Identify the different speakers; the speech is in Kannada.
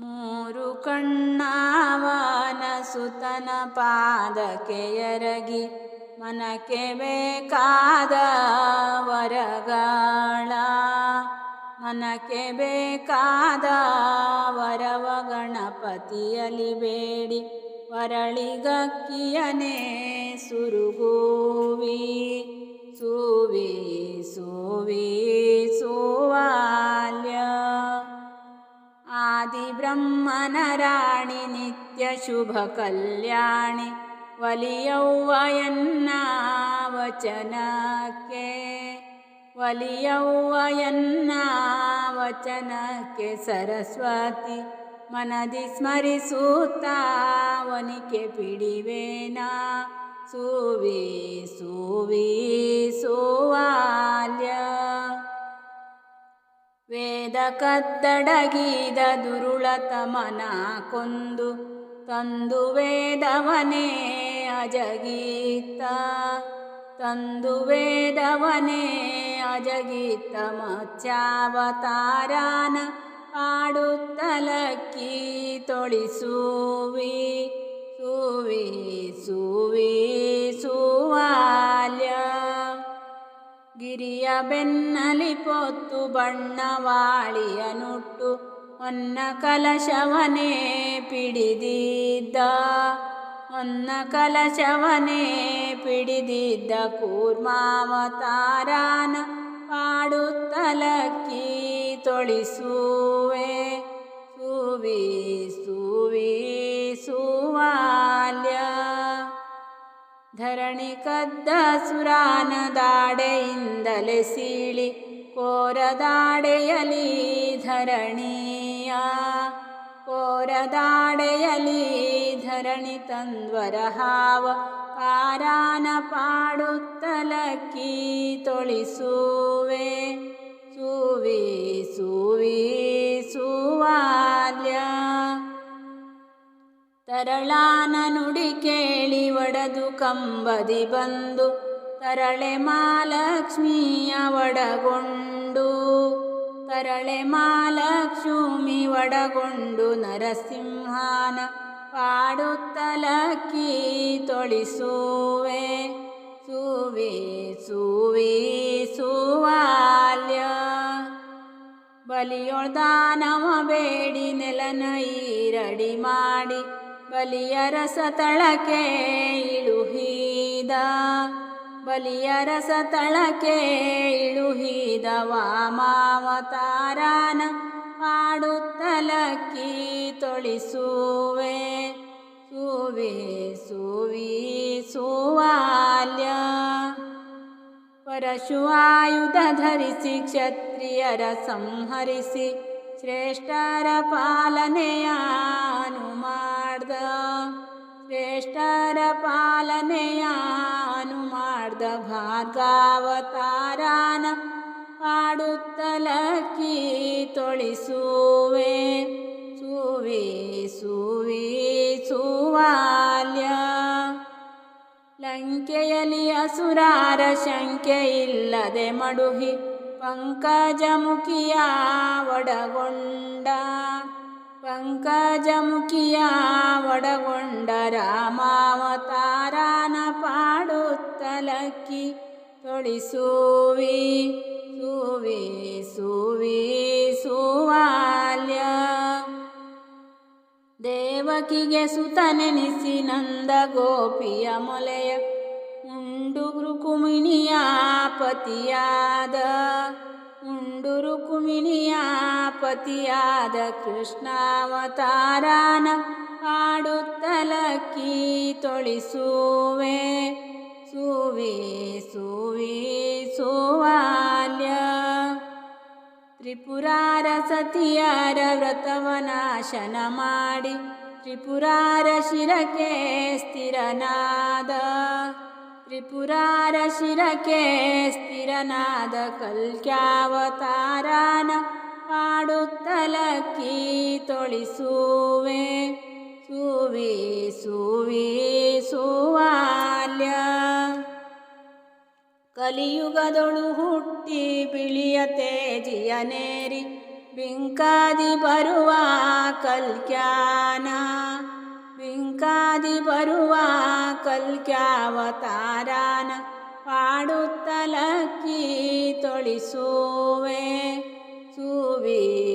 Speaker 1: ಮೂರು ಕಣ್ಣಾವನ ಸುತನ ಪಾದಕ್ಕೆ ಎರಗಿ ಮನಕ್ಕೆ ಬೇಕಾದ ವರಗಳ. ಮನಕ್ಕೆ ಬೇಕಾದ ವರವ ಗಣಪತಿಯಲಿ ಬೇಡಿ ವರಳಿಗಕ್ಕಿಯನೇ ಸುರುಗೋವಿ. ಸೂವಿ ಸೂವಿ ಸುವಾಲ್ಯ ಆದಿ ಬ್ರಹ್ಮನ ರಾಣಿ ನಿತ್ಯ ಶುಭ ಕಲ್ಯಾಣಿ ಒಲಿಯವ್ವ ಎನ್ನ ವಚನಕ್ಕೆ ಒಲಿಯವ್ವ ಎನ್ನ ವಚನಕ್ಕೆ ಸರಸ್ವತಿ ಮನದಿ ಸ್ಮರಿಸುತ್ತಾ ವನಿಕೆ ಪಿಡಿವೇನ ಸುವಿ ಸುವಿ ಸುವಾಲ್ಯ ವೇದ ಕದ್ದಡಗಿದ ದುರುಳತಮನ ಕೊಂದು ತಂದು ವೇದವನೇ ಅಜಗೀತ. ತಂದು ವೇದವನೇ ಅಜಗೀತ ಮಚ್ಚಾವತಾರಾನ ಆಡುತ್ತಲಕ್ಕಿ ತೊಳಿಸುವಿ, ಸುವಿ ಸುವಿ. ಬೆನ್ನಲಿ ಪೊತ್ತು ಬಣ್ಣವಾಳಿಯ ನುಟ್ಟು ಹೊನ್ನ ಕಲಶವನೇ ಪಿಡಿದಿದ್ದ ಹೊನ್ನ ಕಲಶವನೇ ಪಿಡಿದಿದ್ದ ಕೂರ್ಮಾವತಾರಾನ ಪಾಡುತ್ತಲಕ್ಕಿ ತೊಳಿಸುವೆ ಸುವಿ ಸುವಿ ಧರಣಿ ಕದ್ದ ಸುರಾನ ದಾಡೆಯಿಂದಲೇ ಸೀಳಿ ಕೋರದಾಡೆಯಲಿ ಧರಣಿಯ. ಕೋರದಾಡೆಯಲಿ ಧರಣಿ ತಂದ್ವರ ಹಾವ ಪಾರಾನ ಪಾಡುತ್ತಲಕ್ಕಿ ತೊಳಿಸುವೆ. ಸುವಿ ಸುವಿ ಸುವಾಲ್ಯ ತರಳಾನ ನುಡಿಕೆ ಒಡದು ಕಂಬದಿ ಬಂದು ತರಳೆ ಮಾಲಕ್ಷ್ಮಿಯ ಒಡಗೊಂಡು ತರಳೆ ಮಾಲಕ್ಷ್ಮಿ ಒಡಗೊಂಡು ನರಸಿಂಹನ ಪಾಡುತ್ತಲಕ್ಕಿ ತೊಳಿಸುವೆ. ಸುವೆ, ಸುವಿ, ಸುವಾಲ್ಯ ಬಲಿಯೊಳ್ದಾನವ ಬೇಡಿ ನೆಲನ ಈರಡಿ ಮಾಡಿ, ಬಲಿಯ ರಸ ತಳಕೆ ಬಲಿಯ ರಸ ತಳಕೆ ಇಳುಹಿದ ವಾಮಾವತಾರನ ಪಾಡುತ್ತಲಕ್ಕಿ ತೊಳಿಸುವೆ. ಸುವೆ, ಸುವಿ, ಸುವಾಲ್ಯ. ಪರಶು ಆಯುಧ ಧರಿಸಿ, ಕ್ಷತ್ರಿಯರ ಸಂಹರಿಸಿ, ಶ್ರೇಷ್ಠರ ಪಾಲನೆಯಾನು ಮಾಡ್ದ ಶ್ರೇಷ್ಠರ ಪಾಲನೆಯಾನು ಮಾಡ್ದ ಭಾರ್ಗಾವತಾರಾನ ಪಾಡುತ್ತಲಕ್ಕಿ ತೊಳಿಸುವೆ. ಸುವಿ ಸುವಿ, ಸುವಾಲ್ಯ. ಲಂಕೆಯಲ್ಲಿ ಅಸುರಾರ ಶಂಕೆ ಇಲ್ಲದೆ ಮಡುಹಿ ಪಂಕಜಮುಖಿಯ ಒಡಗೊಂಡ. ಪಂಕಜಮುಖಿಯ ಒಡಗೊಂಡ ರಾಮಾವತಾರಾನ ಪಾಡುತ್ತಲಕ್ಕಿ ತೊಳಿಸುವಿ ಸುವಿ ಸುವಿ, ಸುವಾಲ್ಯ. ದೇವಕಿಗೆ ಸುತನೆನಿಸಿ ನಂದ ಗೋಪಿಯ ಮೊಲೆಯ ಉಂಡು ರುಕುಮಿಣಿಯ ಪತಿಯಾದ, ಉಂಡು ರುಕುಮಿಣಿಯ ಪತಿಯಾದ ಕೃಷ್ಣಾವತಾರಾನ ಕಾಡುತ್ತಲಕ್ಕಿ ತೊಳಿಸುವೆ. ಸುವಿ ಸುವಿ ಸುವಾಲ್ಯ ತ್ರಿಪುರಾರ ಸತಿಯರ ವ್ರತವನಾಶನ ಮಾಡಿ, ತ್ರಿಪುರಾರ ಶಿರಕ್ಕೆ ಸ್ಥಿರನಾದ. ತ್ರಿಪುರಾರ ಶಿರಕ್ಕೆ ಸ್ಥಿರನಾದ ಕಲ್ಕ್ಯಾವತಾರನ ಪಾಡುತ್ತಲಕ್ಕಿ ತೊಳಿಸುವೆ. ಸುವಿ ಸುವಿ ಸುವಾಲ್ಯ ಕಲಿಯುಗದೊಳು ಹುಟ್ಟಿ ಬಿಳಿಯ ತೇಜಿಯನೇರಿ ಬಿಂಕಾದಿ ಬರುವ ಕಲ್ಕ್ಯಾನ. ಬಿಂಕಾದಿ ಬರುವ ಕಲ್ಕ್ಯಾವತಾರಾನ ಪಾಡುತ್ತಲಕ್ಕಿ ತೊಳಿಸುವೆ. ಸುವೀ